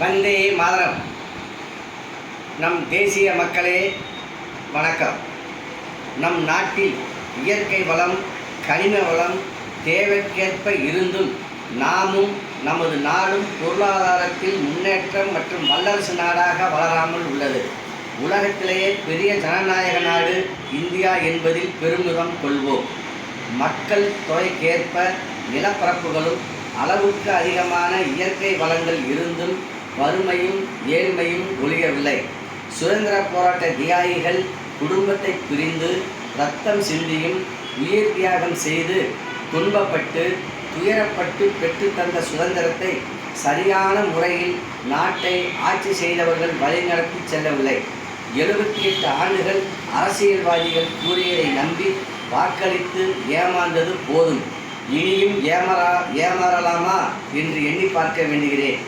வந்தே மாதரம். நம் தேசிய மக்களே வணக்கம். நம் நாட்டில் இயற்கை வளம் கனிம வளம் தேவைக்கேற்ப இருந்தும் நாமும் நமது நாடும் பொருளாதாரத்தில் முன்னேற்றம் மற்றும் வல்லரசு நாடாக வளராமல் உள்ளது. உலகத்திலேயே பெரிய ஜனநாயக நாடு இந்தியா என்பதில் பெருமிதம் கொள்வோம். மக்கள் தொகைக்கேற்ப நிலப்பரப்புகளும் அளவுக்கு அதிகமான இயற்கை வளங்கள் இருந்தும் வறுமையும் ஏழ்மையும் ஒழியவில்லை. சுதந்திர போராட்ட தியாகிகள் குடும்பத்தை பிரிந்து ரத்தம் சிந்தியும் உயிர் தியாகம் செய்து துன்பப்பட்டு துயரப்பட்டு பெற்றுத்தந்த சுதந்திரத்தை சரியான முறையில் நாட்டை ஆட்சி செய்தவர்கள் வழிநடத்தி செல்லவில்லை. எழுபத்தி எட்டு ஆண்டுகள் அரசியல்வாதிகள் கூறியதை நம்பி வாக்களித்து ஏமாந்தது போதும். இனியும் ஏமாறா ஏமாறலாமா என்று எண்ணி பார்க்க வேண்டுகிறேன்.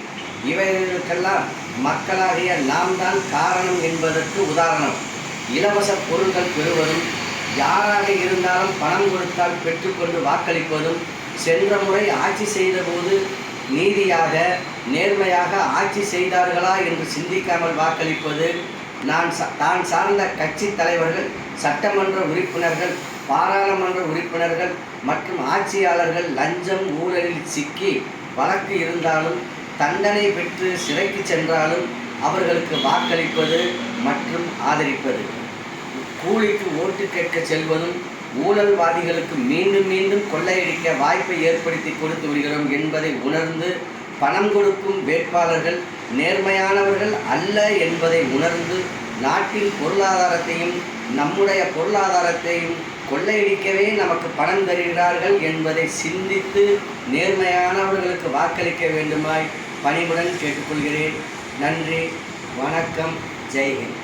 இவைகளுக்கெல்லாம் மக்களாகிய நாம் தான் காரணம் என்பதற்கு உதாரணம். இலவச பொருட்கள் பெறுவதும் யாராக இருந்தாலும் பணம் கொடுத்தால் பெற்றுக்கொண்டு வாக்களிப்பதும் சென்ற முறை ஆட்சி செய்தபோது நீதியாக நேர்மையாக ஆட்சி செய்தார்களா என்று சிந்திக்காமல் வாக்களிப்பது நான் ச- தான் சார்ந்த கட்சி தலைவர்கள் சட்டமன்ற உறுப்பினர்கள் பாராளுமன்ற உறுப்பினர்கள் மற்றும் ஆட்சியாளர்கள் லஞ்சம் ஊழலில் சிக்கி வழக்கு இருந்தாலும் தண்டனை பெற்று சிறைக்கு சென்றாலும் அவர்களுக்கு வாக்களிப்பது மற்றும் ஆதரிப்பது. கூலிக்கு ஓட்டு கேட்க செல்வதும் ஊழல்வாதிகளுக்கு மீண்டும் மீண்டும் கொள்ளையடிக்க வாய்ப்பை ஏற்படுத்தி கொடுத்து விடுகிறோம் என்பதை உணர்ந்து பணம் கொடுக்கும் வேட்பாளர்கள் நேர்மையானவர்கள் அல்ல என்பதை உணர்ந்து நாட்டின் பொருளாதாரத்தையும் நம்முடைய பொருளாதாரத்தையும் கொள்ளையடிக்கவே நமக்கு பணம் தருகிறார்கள் என்பதை சிந்தித்து நேர்மையானவர்களுக்கு வாக்களிக்க வேண்டுமாய் பணிவுடன் கேட்டுக்கொள்கிறேன். நன்றி வணக்கம் ஜெய்ஹிந்த்.